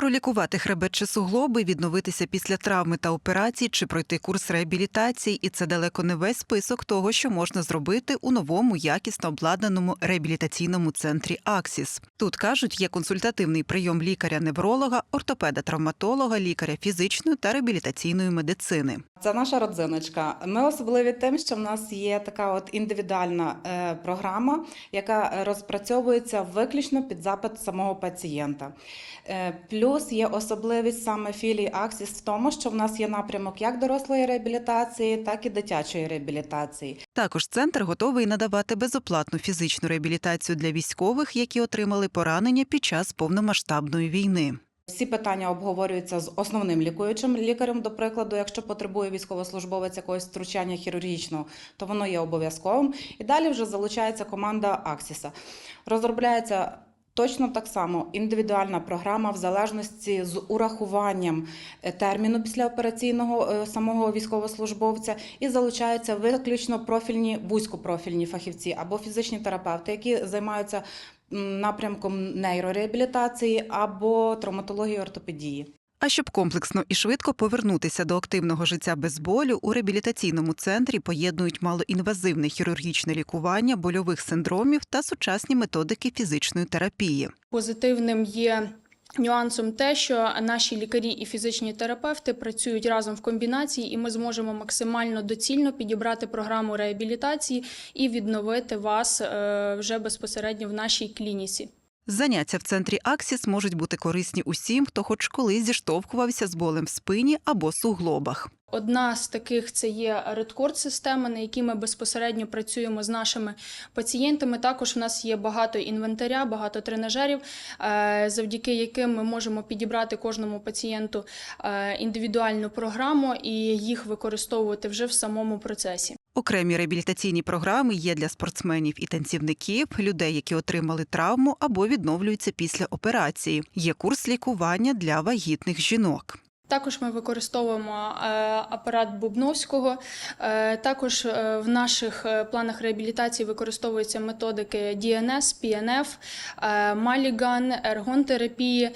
Пролікувати хребет чи суглоби, відновитися після травми та операцій чи пройти курс реабілітації, і це далеко не весь список того, що можна зробити у новому якісно обладнаному реабілітаційному центрі Аксіс. Тут кажуть, є консультативний прийом лікаря-невролога, ортопеда-травматолога, лікаря фізичної та реабілітаційної медицини. Це наша родзиночка. Ми особливі тим, що в нас є така от індивідуальна е, програма, яка розпрацьовується виключно під запит самого пацієнта. Е, плюс є особливість саме філії Аксіс в тому, що в нас є напрямок як дорослої реабілітації, так і дитячої реабілітації. Також центр готовий надавати безоплатну фізичну реабілітацію для військових, які отримали поранення під час повномасштабної війни. Всі питання обговорюються з основним лікуючим лікарем. До прикладу, якщо потребує військовослужбовець якогось втручання хірургічного, то воно є обов'язковим. І далі вже залучається команда Аксіса. Розробляється. Точно так само індивідуальна програма в залежності з урахуванням е, терміну післяопераційного е, самого військовослужбовця і залучаються виключно профільні вузькопрофільні фахівці або фізичні терапевти, які займаються напрямком нейрореабілітації або травматології ортопедії. А щоб комплексно і швидко повернутися до активного життя без болю, у реабілітаційному центрі поєднують малоінвазивне хірургічне лікування больових синдромів та сучасні методики фізичної терапії. Позитивним є нюансом те, що наші лікарі і фізичні терапевти працюють разом в комбінації, і ми зможемо максимально доцільно підібрати програму реабілітації і відновити вас е, вже безпосередньо в нашій клініці. Заняття в центрі Аксіс можуть бути корисні усім, хто хоч колись зіштовхувався з болем в спині або суглобах. Одна з таких це є редкорд система, на якій ми безпосередньо працюємо з нашими пацієнтами. Також у нас є багато інвентаря, багато тренажерів, е, завдяки яким ми можемо підібрати кожному пацієнту е, індивідуальну програму і їх використовувати вже в самому процесі. Окремі реабілітаційні програми є для спортсменів і танцівників, людей, які отримали травму або відновлюються після операції. Є курс лікування для вагітних жінок. Також ми використовуємо е, апарат Бубновського. Е, Також е, в наших планах реабілітації використовуються методики ДНС, е, Маліган, ергонтерапії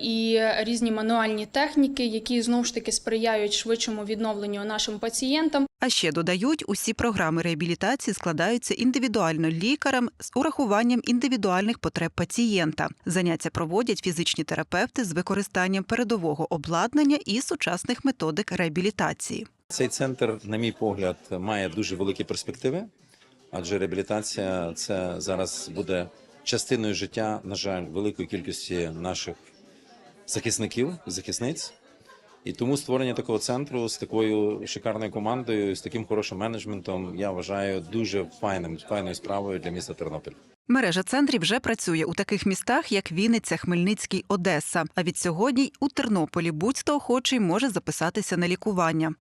і різні мануальні техніки, які знову ж таки сприяють швидшому відновленню нашим пацієнтам. А ще додають, усі програми реабілітації складаються індивідуально лікарем з урахуванням індивідуальних потреб пацієнта. Заняття проводять фізичні терапевти з використанням передового обладнання і сучасних методик реабілітації. Цей центр, на мій погляд, має дуже великі перспективи, адже реабілітація це зараз буде частиною життя, на жаль, великої кількості наших захисників захисниць. І тому створення такого центру з такою шикарною командою, з таким хорошим менеджментом, я вважаю дуже файним, файною справою для міста Тернопіль. Мережа центрів вже працює у таких містах, як Вінниця, Хмельницький, Одеса. А від сьогодні у Тернополі будь-хто охочий може записатися на лікування.